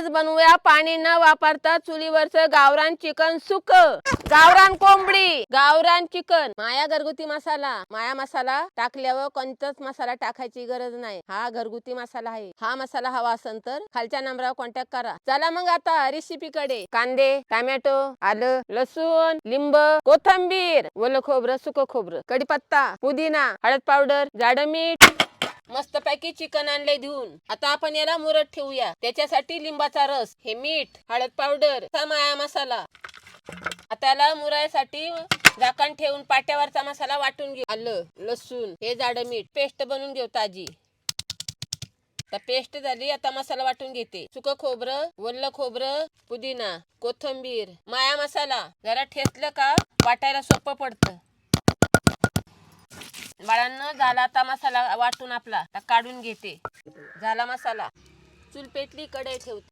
आज बनवूया पाणी न वापरता चुलीवरचं गावरान चिकन सुक. गावरान कोंबडी. गावरान चिकन. माया घरगुती मसाला. माया मसाला टाकल्यावर कोणताच मसाला टाकायची गरज नाही. हा घरगुती मसाला आहे. हा मसाला हवा असेल तर खालच्या नंबरावर कॉन्टॅक्ट करा. चला मग आता रेसिपी कडे. कांदे टोमॅटो आलं लसूण लिंब कोथंबीर ओलं खोबरं सुक खोबरं कडीपत्ता पुदिना हळद पावडर जाड मीठ. मस्तपैकी चिकन आणले धुवून आता आपण याला मुरत ठेवूया. त्याच्यासाठी लिंबाचा रस हे मीठ हळद पावडर माया मसाला. आता याला मुरायसाठी झाकण ठेवून पाट्यावरचा मसाला वाटून घेऊ. आलं लसूण हे जाड मीठ पेस्ट बनवून घेऊ ताजी. आता पेस्ट झाली आता मसाला वाटून घेते. सुक खोबरं वल्ल खोबरं पुदिना कोथंबीर माया मसाला. जरा ठेचलं का वाटायला सोपं पडतं. बाळांना झाला आता मसाला वाटून आपला. आता काढून घेते. झाला मसाला. चूल पेटली कढई ठेवते.